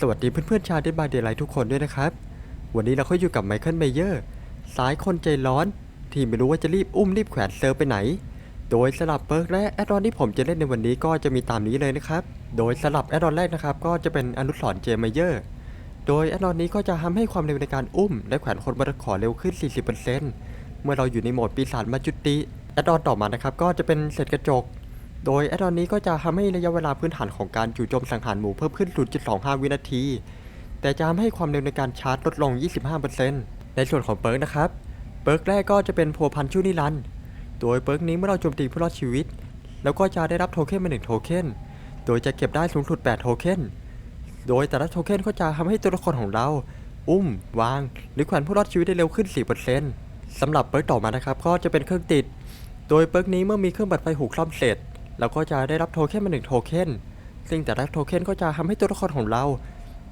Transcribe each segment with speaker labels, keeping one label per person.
Speaker 1: สวัสดีเพื่อนๆชาวเดนบายเดย์ไลท์ทุกคนด้วยนะครับ วันนี้เราก็อยู่กับไมเคิลเมเยอร์ สายคนใจร้อน ที่ไม่รู้ว่าจะรีบอุ้มรีบแขวนเซิร์ฟไปไหน โดยสลับเปิร์กและแอดออนที่ผมจะเล่นในวันนี้ก็จะมีตามนี้เลยนะครับ โดยสลับแอดออนแรกนะครับก็จะเป็นอนุสร์เจมเมเยอร์ โดยแอดออนนี้ก็จะทำให้ความเร็วในการอุ้ม และแขวนคนบนตะขอเร็วขึ้น 40%เมื่อเราอยู่ในโหมดปีศาจมาจุติแอดออนต่อมานะครับก็จะเป็นเศษกระจก โดยแอดออนนี้ก็จะทำให้ระยะเวลาพื้นฐานของการจู่โจมสังหารหมู่เพิ่มขึ้น 0.25 วินาที แต่จะทำให้ความเร็วในการชาร์จลดลง 25%ในส่วนของเปิร์กนะครับ เปิร์กแรกก็จะเป็นพัวพันชั่วนิรันโดยเปิร์กนี้เมื่อเราโจมตีผู้รอดชีวิต แล้วก็จะได้รับโทเค็นมาหนึ่งโทเค็น โดยจะเก็บได้สูงสุด 8 โทเค็น โดยแต่ละโทเค็นก็จะทำให้ตัวละครของเรา อุ้ม วาง หรือแขวนผู้รอดชีวิตได้เร็วขึ้น 4%สำหรับเปิร์กต่อมานะครับก็จะเป็นเครื่องติด โดยเปิร์กนี้เมื่อมีเครื่องบัตรไฟหูคล่อมเสร็จ เราก็จะได้รับโทเค็นมาหนึ่งโทเค็นซึ่งแต่ละโทเค็นก็จะทำให้ตัวละครของเรา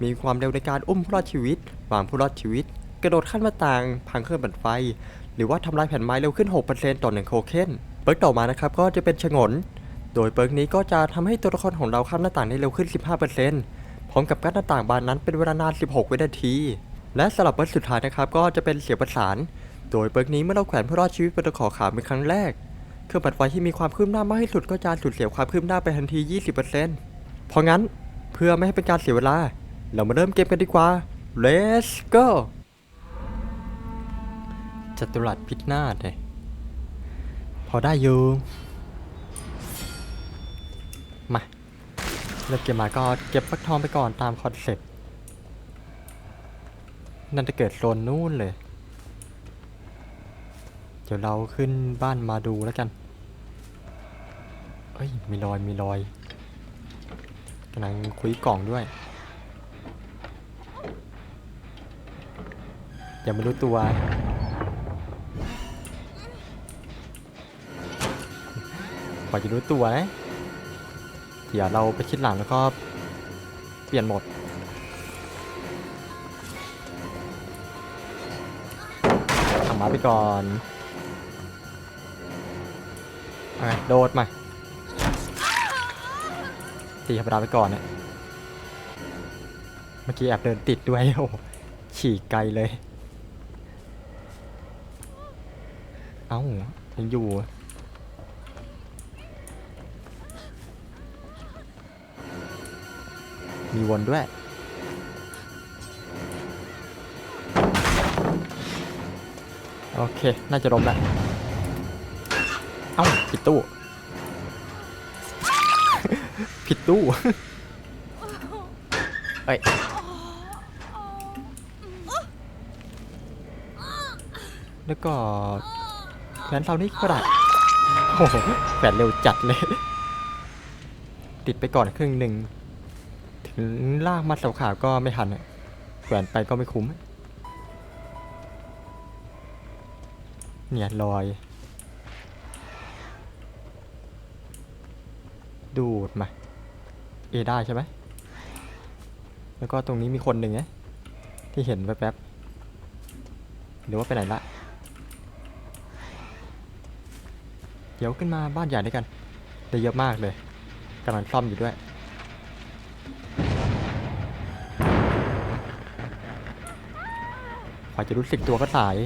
Speaker 1: มีความเร็วในการอุ้มผู้รอดชีวิตวางผู้รอดชีวิต กระโดดขั้นหน้าต่าง พังเครื่องบัตรไฟ หรือว่าทำลายแผ่นไม้เร็วขึ้น 6%ต่อ1โทเค็นเปิร์กต่อมานะครับก็จะเป็นฉงน โดยเปิร์กนี้ก็จะทำให้ตัวละครของเราข้ามหน้าต่างได้เร็วขึ้น 15%พร้อมกับการหน้าต่างบานนั้นเป็นเวลานาน 16 วินาที และสำหรับเปิร์กสุดท้ายนะครับก็จะเป็นเสียงประสาน โดยเปิร์กนี้เมื่อเราแขวนผู้รอดชีวิตบนตะขอขาเป็นครั้งแรก เครื่องปัดไฟที่มีความคืบหน้ามากที่สุดก็จะสูญเสียความคืบหน้าไปทันที 20%เพราะงั้นเพื่อไม่ให้เป็นการเสียเวลา เรามาเริ่มเกมกันดีกว่า let's go จัตุรัสพิษนาถเลยพอได้อยู่ มา เริ่มเกมมาก็เก็บฟักทองไปก่อนตามคอนเซ็ปต์นั่นจะเกิดโซนนู่นเลย เดี๋ยวเราขึ้นบ้านมาดูแล้วกัน เอ้ย มีรอย มีรอยกำลังคุยกล่องด้วย ยังไม่รู้ตัว กว่าจะรู้ตัวนะเดี๋ยวเราไปชิดหลังแล้วก็เปลี่ยนโหมดทำมาไปก่อนอาไงโดดมา ตีธรรมดาไปก่อนเนี่ยเมื่อกี้แอบเดินติดด้วยโอ้โหฉีกไกลเลย เอ้ายังอยู่ มีวนด้วย โอเค น่าจะล้มแล้ว เอ้าผิดตู้ ผิดตู้ เอ้ย แล้วก็แขวนเสานี้ก็ได้โอ้โหแขวนเร็วจัดเลย ติดไปก่อนครึ่งหนึ่ง ถึงลากมาเสาขาก็ไม่ทันแขวนไปก็ไม่คุ้ม เนี่ยลอยดูดมา เอได้ใช่ไหม แล้วก็ตรงนี้มีคนหนึ่งไงที่เห็นแป๊บๆหรือว่าไปไหนละ เดี๋ยวขึ้นมาบ้านใหญ่ด้วยกันได้เยอะมากเลยกำลังซ่อมอยู่ด้วยกว่าจะรู้สึกตัวก็สาย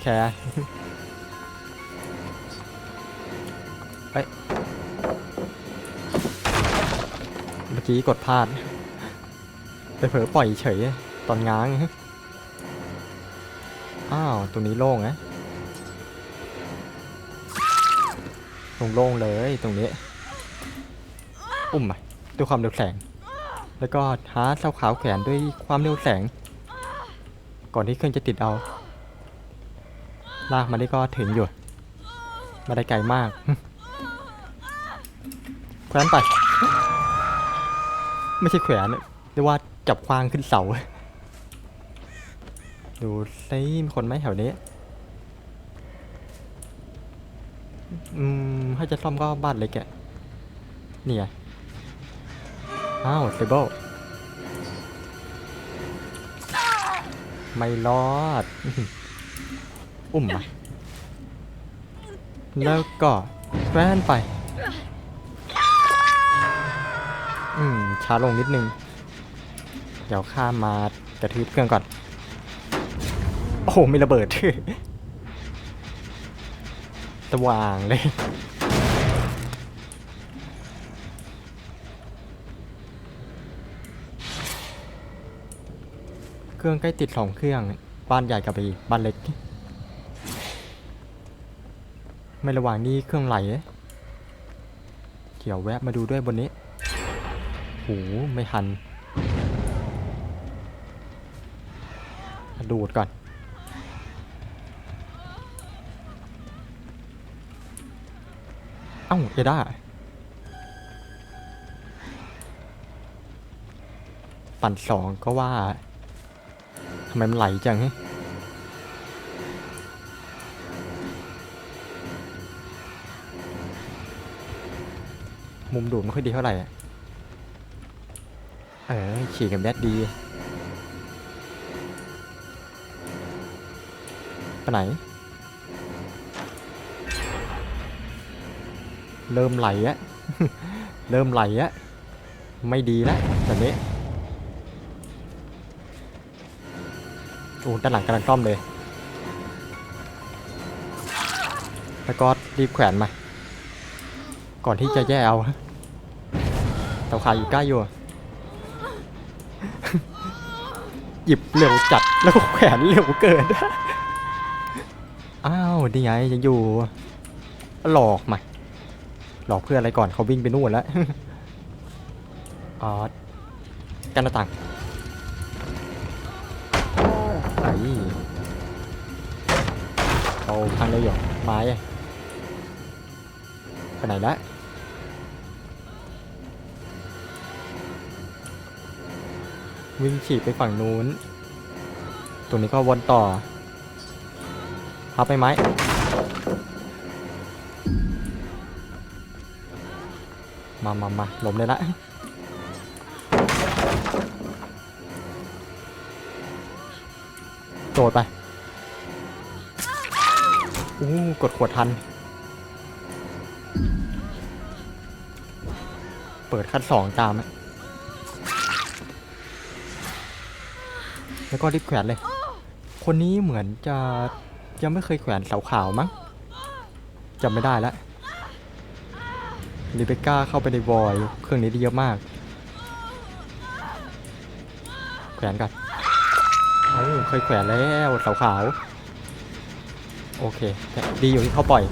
Speaker 1: แคร์ กี้กดพลาดไปเผลอปล่อยเฉยตอนง้าง อ้าวตรงนี้โล่งนะโล่งเลยตรงนี้ อุ้มมาด้วยความเร็วแสง แล้วก็หาเสาขาวแขวนด้วยความเร็วแสง ก่อนที่เครื่องจะติดเอา ลากมาได้ก็ถึงอยู่ มาได้ไกลมากแขวนไป ไม่ใช่แขวนเรียกว่าจับควางขึ้นเสา ดูซิมีคนไหมแถวนี้ อืมถ้าจะซ่อมก็บ้านเล็กอะนี่ไงอ้าวเซเบิลไม่รอด อุ้มมาแล้วก็แฟนไป อืมช้าลงนิดนึง เดี๋ยวข้ามมากระทืบเครื่องก่อน โอ้โหมีระเบิด สว่างเลย เครื่องใกล้ติดสองเครื่อง บ้านใหญ่กับไปอีกบ้านเล็ก ไม่ระหว่างนี้เครื่องไหลเอ๊ะเดี๋ยวแวะมาดูด้วยบนนี้ หไม่ทันดูดก่อนเอ้าเอด้าปั่นสองก็ว่าทำไมมันไหลจังมุมดูดไม่ค่อยดีเท่าไหร่ เออขี่กับแดดดีไปไหน เริ่มไหลอะเริ่มไหลอะไม่ดีแล้วแบบนี้โอ้ด้านหลังกำลังซ่อมเลยแล้วก็รีบแขวนมา ก่อนที่จะแย่เอาเตาขาอยู่ใกล้อยู่อะ หยิบเร็วจัดแล้วก็แขวนเร็วเกิน อ้าวนี่ไงยังอยู่ หลอกมาหลอกเพื่ออะไรก่อนเขาวิ่งไปนู่นแล้วอ๋อกันหน้าต่างไอ้เราพังได้อยู่ไม้ไปไหนละ วิ่งฉีกไปฝั่งนู้นตัวนี้ก็วนต่อพับไปไหมมามามาล้มเลยละโดดไปอู้กดขวดทัน เปิดขั้นสองตามอะ แล้วก็รีบแขวนเลย คนนี้เหมือนจะยังไม่เคยแขวนเสาขาวมั้งจำไม่ได้แล้วรีเบก้าเข้าไปในวอยเครื่องนี้ได้เยอะมาก แขวนกันโอ้เคยแขวนแล้วเสาขาว โอเคแต่ดีอยู่ที่เขาปล่อย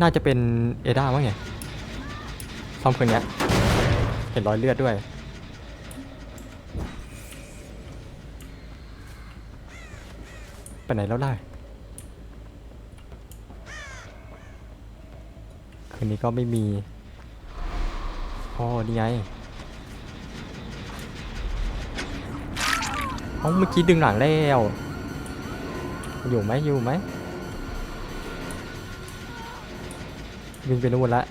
Speaker 1: น่าจะเป็นเอด้ามั้งไงซ่อมเครื่องนี้เห็นรอยเลือดด้วย ไปไหนแล้วล่ะคืนนี้ก็ไม่มีอ๋อนี่ไงเอาเมื่อกี้ดึงหลังแล้ว อยู่ไหมอยู่ไหมวิ่งไปนู่นละ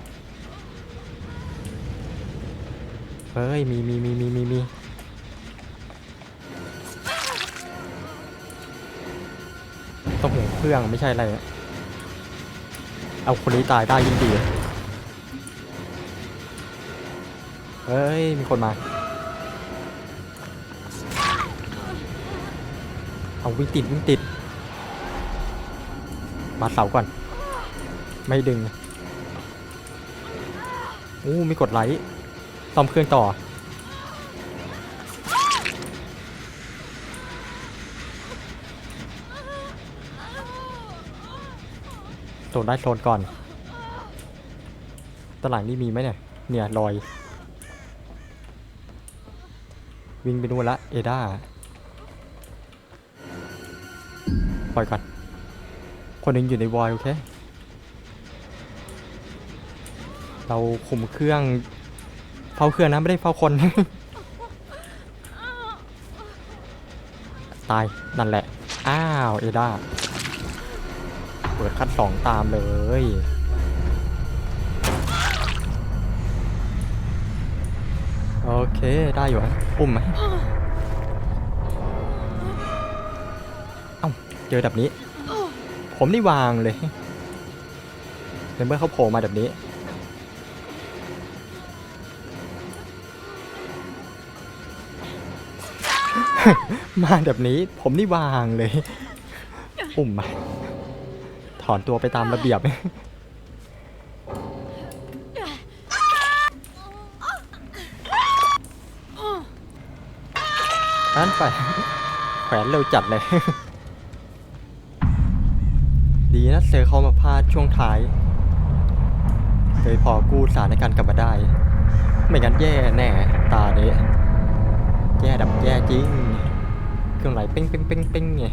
Speaker 1: เฮ้ย มีมีมีมีมีมี ครื่องไม่ใช่อะไร เอาคนนี้ตายได้ยิ่งดี เฮ้ย มีคนมา เอาวิ่งติดวิ่งติด มาเสาก่อน ไม่ดึงอู้มีกดไลค์ซ่อมเครื่องต่อ โดนได้โซนก่อนตลังนี่มีไหมเนี่ย เนี่ยลอย วิ่งไปนู่นละเอด้าปล่อยก่อน คนหนึ่งอยู่ในวอยโอเค เราคุมเครื่องเฝ้าเครื่องนะไม่ได้เฝ้าคน ตายนั่นแหละ อ้าว เอด้า เปิดคัดสองตามเลย โอเคได้อยู่อะปุ่มไหมเอ้าเจอแบบนี้ ผมนี่วางเลยในเมื่อเขาโผล่มาแบบนี้มาแบบนี้ผมนี่วางเลยอุ้มมา ถอนตัวไปตามระเบียบอันไปแขวนเร็วจัดเลย ดีนะเซอร์เขามาพลาดช่วงท้ายเลยพอกู้สถานการณ์กลับมาได้ ไม่งั้นแย่แน่ ตาเนี้แย่ดับแย่จริง เครื่องไหลเป้งเป้งเป้งเป้งไง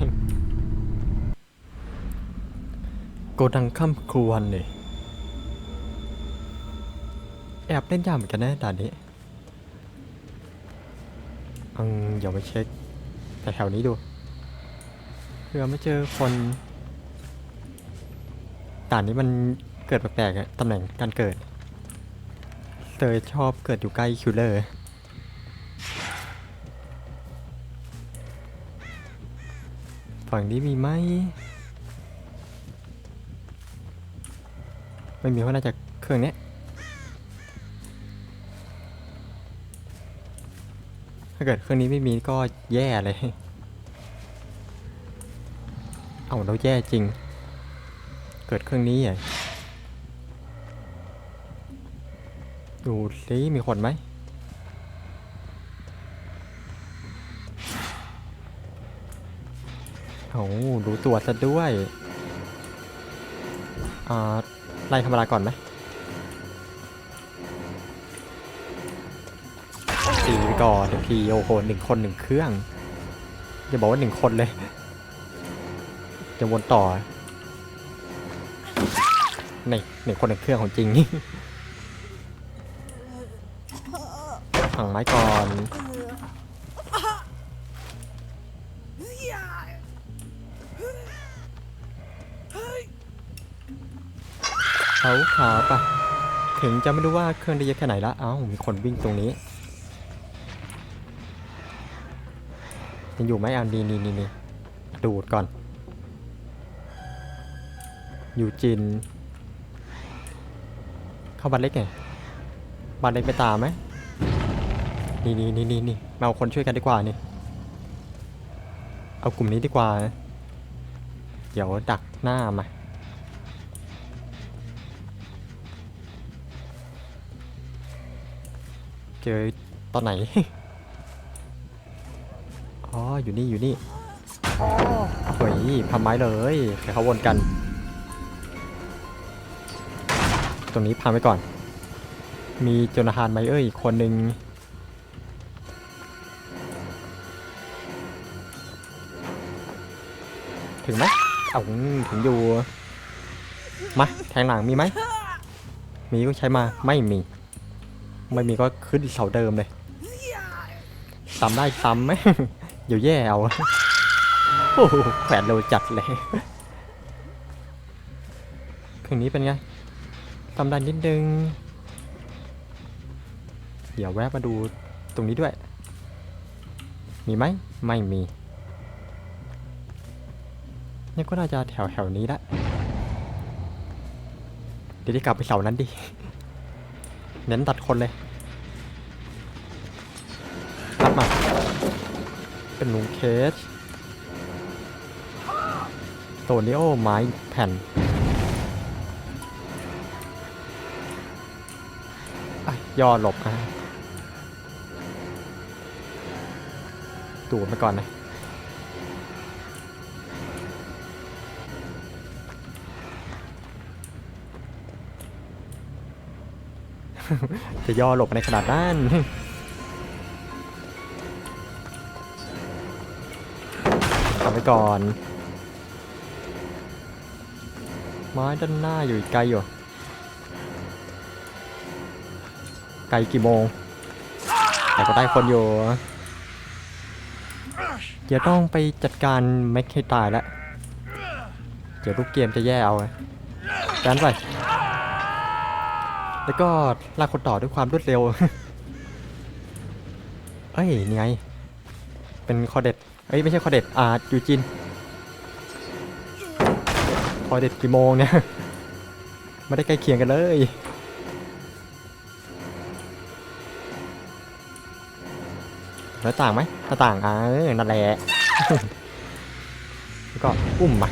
Speaker 1: โกดังค่ำครวญเลยแอบเล่นยากเหมือนกันนะตอนนี้อืมเดี๋ยวไปเช็คแต่แถวนี้ดูเพื่อไม่เจอคนด่านนี้มันเกิดแปลกๆอะตำแหน่งการเกิดเตยชอบเกิดอยู่ใกล้คิวเลอร์ฝั่งนี้มีไหม ไม่มีเพราะน่าจะเครื่องนี้ถ้าเกิดเครื่องนี้ไม่มีก็แย่เลย เอาแล้วแย่จริง เกิดเครื่องนี้อะดูสิมีคนไหมโอ้รู้ตัวซะด้วย อ่า ไล่ธรรมดาก่อนไหมตีไปก่อนเดี๋ยวทีโอ้โหหนึ่งคนหนึ่งเครื่องจะบอกว่าหนึ่งคนเลย จะวนต่อในหนึ่งคนหนึ่งเครื่องของจริงถังไม้ก่อน เขาขาปะถึงจะไม่รู้ว่าเครื่องได้เยอะแค่ไหนละเอ้ามีคนวิ่งตรงนี้ยังอยู่ไหมอ่านี่นี่นี่นี่ดูดก่อนอยู่จิน เข้าบันเล็กไงบันเล็กไปตามไหมนี่นี่นี่นี่นี่มาเอาคนช่วยกันดีกว่านี่ เอากลุ่มนี้ดีกว่า เดี๋ยวดักหน้ามา เจอตอนไหน อ๋อ อยู่นี่อยู่นี่เฮ้ยทำไม้เลยเดี๋ยวเขาวนกัน ตรงนี้พาไปก่อน มีโจนาธานไมเออร์อีกคนหนึ่งถึงไหมเอาถึงอยู่ มา แทงหลังมีไหม มีก็ใช้มา ไม่มี ไม่มีก็ขึ้นเสาเดิมเลยซ้ำได้ซ้ำไหมเดี๋ยวแย่เอาโอ้โหแขวนเร็วจัดเลยเครื่องนี้เป็นไงซ้ำได้นิดนึง เดี๋ยวแวะมาดูตรงนี้ด้วย มีไหม ไม่มี นี่ก็น่าจะแถวแถวๆนี้ละ เดี๋ยวได้กลับไปเสานั้นดิ เน้นตัดคนเลย เป็นลุงเคสโตเนโอไม้แผ่นย่อหลบอะตูดมาก่อนนะจะย่อหลบในขนาดนั้น ไว้ก่อน ไม้ด้านหน้าอยู่อีกไกลอยู่ ไกลกี่โมง แต่ก็ได้คนอยู่เดี๋ยวต้องไปจัดการแม็กให้ตายแล้วเดี๋ยวลูกเกมจะแย่เอาการไป แล้วก็ลากคนต่อด้วยความรวดเร็ว เอ้ยนี่ไง เป็นคอเด็ด เอ้ยไม่ใช่คอเด็ดอ่ายูจินคอเด็ดกี่โมงเนี่ยไม่ได้ใกล้เคียงกันเลยมหน้าต่างไหมหน้าต่างอ่านั่นแหละแล้วก็อุ้มมา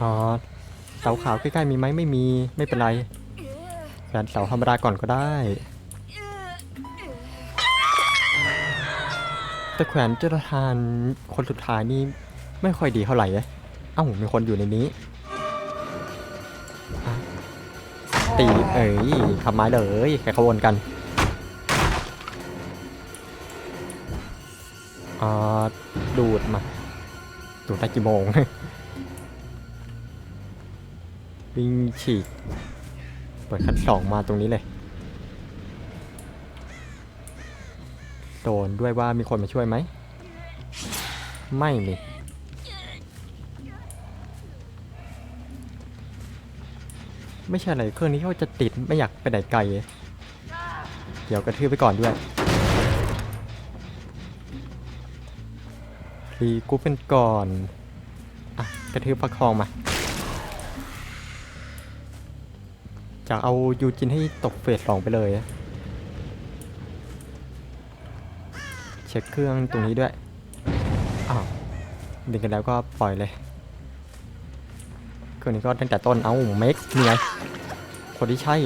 Speaker 1: อ๋อเสาขาวใกล้ๆมีไหมไม่มีไม่เป็นไรแขวนเสาธรรมดาก่อนก็ได้ แต่แขวนเจรทานคนสุดท้ายนี่ไม่ค่อยดีเท่าไหร่เอ๊ะเอ้ามีคนอยู่ในนี้ ตีเอ้ยทำไม้เลยแค่ขบวนกันอ่าดูดมา ดูดได้กี่โมง วิ่งฉีก เปิดคันสองมาตรงนี้เลย โดนด้วยว่ามีคนมาช่วยไหม ไม่มีไม่ใช่อะไรเครื่องนี้เขาจะติดไม่อยากไปไหนไกล เดี๋ยวกระทืบไปก่อนด้วยรีกรุ๊ปเป็นก่อนอะกระทืบประคองมาจะเอายูจินให้ตกเฟสสองไปเลย เช็คเครื่องตรงนี้ด้วย อ้าวดึงกันแล้วก็ปล่อยเลย เครื่องนี้ก็ตั้งแต่ต้น เอ้าเม็กนี่ไง คนที่ใช่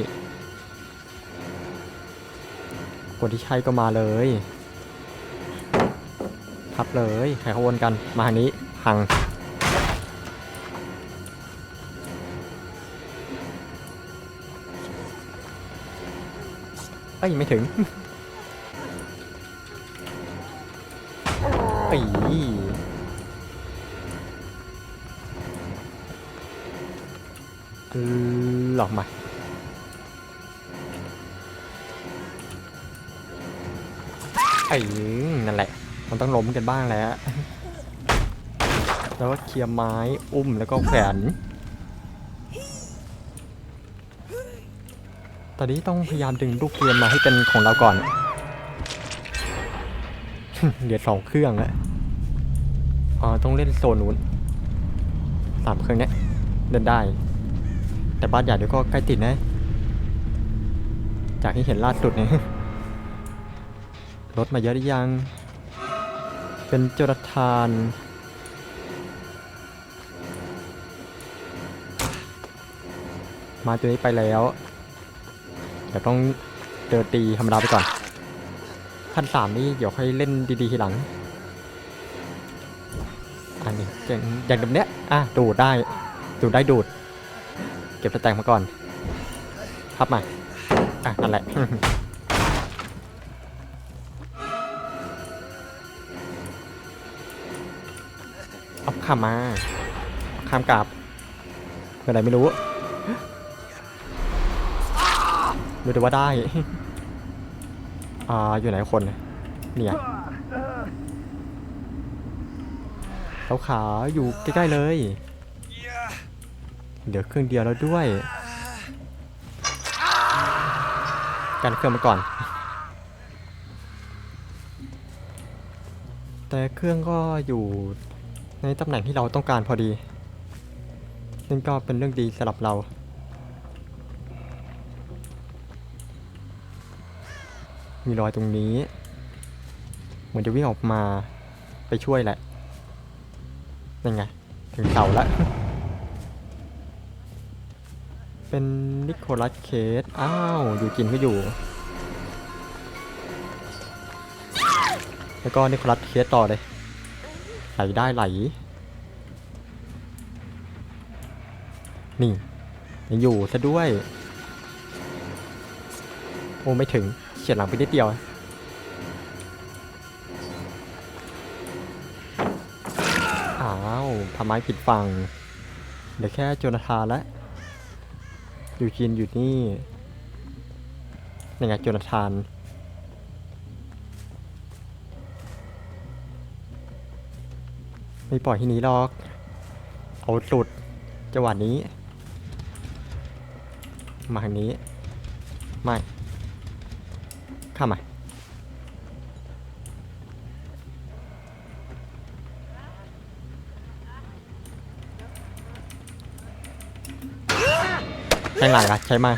Speaker 1: คนที่ใช่ก็มาเลย ทับเลยใครขบวนกัน มาทางนี้พังเอ้ยไม่ถึง เอ้ยหลอกมาไอ้นั่นแหละ มันต้องล้มกันบ้างแล้ว แล้วก็เคลียร์ไม้อุ้มแล้วก็แขวนตอนนี้ต้องพยายามดึงลูกเกมมาให้เป็นของเราก่อนเหลือสองเครื่องแล้ว อ๋อต้องเล่นโซนนู้นสามเครื่องเนี้ยเล่นได้ แต่บ้านใหญ่เดี๋ยวก็ใกล้ติดนะ จากที่เห็นล่าสุดเนี่ยรถมาเยอะหรือยัง เป็นจรทานมาตัวนี้ไปแล้วเดี๋ยวต้องเดินตีธรรมดาไปก่อน ขั้นสามนี่เดี๋ยวค่อยเล่นดีๆทีหลัง อย่างอย่างแบบเนี้ยอะดูดได้ดูดได้ดูด เก็บตะแตงมาก่อนพับมาอะนั่นแหละเอาข้ามมาข้ามกลับเมื่อไหรไม่รู้รู้แต่ว่าได้ อ่า อยู่ไหนคน เนี่ยเนี่ยเขาขาวอยู่ใกล้ๆเลย เดี๋ยวเครื่องเดียวแล้วด้วย กันเครื่องมาก่อน แต่เครื่องก็อยู่ในตำแหน่งที่เราต้องการพอดีนั่นก็เป็นเรื่องดีสำหรับเรามีรอยตรงนี้ เหมือนจะวิ่งออกมาไปช่วยแหละ ยังไง ถึงเสาแล้วเป็นนิโคลัสเคส อ้าว อยู่กินก็อยู่ แล้วก็นิโคลัสเคสต่อเลย ไหลได้ไหล นี่ยังอยู่ซะด้วย โอ้ ไม่ถึงเฉียดหลังไปนิดเดียว ทำไมผิดฝั่งเดี๋ยวแค่โจนาธานแล้วอยู่กินอยู่นี่ยังไงโจนาธานไม่ปล่อยที่นี้หรอก เอาสุดจังหวะนี้ มาทางนี้ ไม่ ข้ามมา แทงหลังอะใช้มา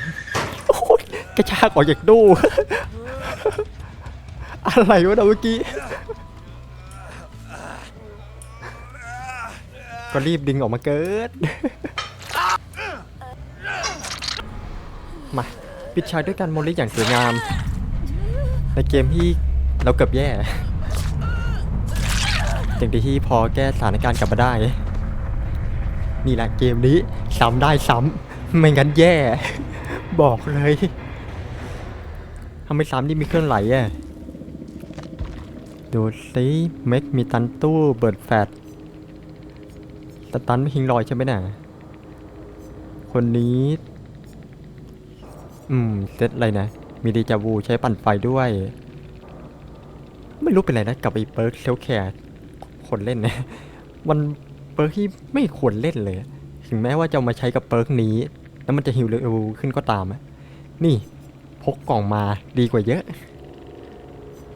Speaker 1: โอ้ยกระชากออกจากดู อะไรวะเมื่อกี้ ก็รีบดึงออกมาเกิด มา ปิดฉากด้วยการโมลิอย่างสวยงาม ในเกมที่เราเกือบแย่อย่างที่พอแก้สถานการณ์กลับมาได้ นี่แหละเกมนี้ซ้ำได้ซ้ำ ไม่งั้นแย่ บอกเลยทำไมซ้ำนี่มีเครื่องไหลอะดูสิเม็กมีตันตู้เบิร์ดแฟดสตันไม่หิงลอยใช่ไหมน่ะคนนี้ อืม เซตอะไรนะ มีเดจาวูใช้ปั่นไฟด้วย ไม่รู้เป็นไรนะ กับไอ้เปิร์กเซลแคร์คนเล่นนะ มันเปิร์กที่ไม่ควรเล่นเลย ถึงแม้ว่าจะมาใช้กับเปิร์กนี้ แล้วมันจะหิวเร็วขึ้นก็ตามอะนี่พกกล่องมาดีกว่าเยอะ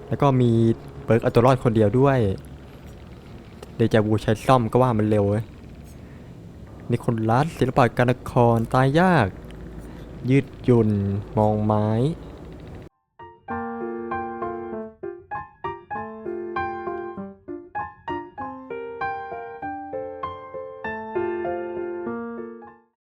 Speaker 1: แล้วก็มีเบิร์กเอาตัวรอดคนเดียวด้วย เดจาวูใช้ซ่อมก็ว่ามันเร็วเว้ยนิคนลัสศิลปะการละครตายยาก ยืดหยุ่นมองไม้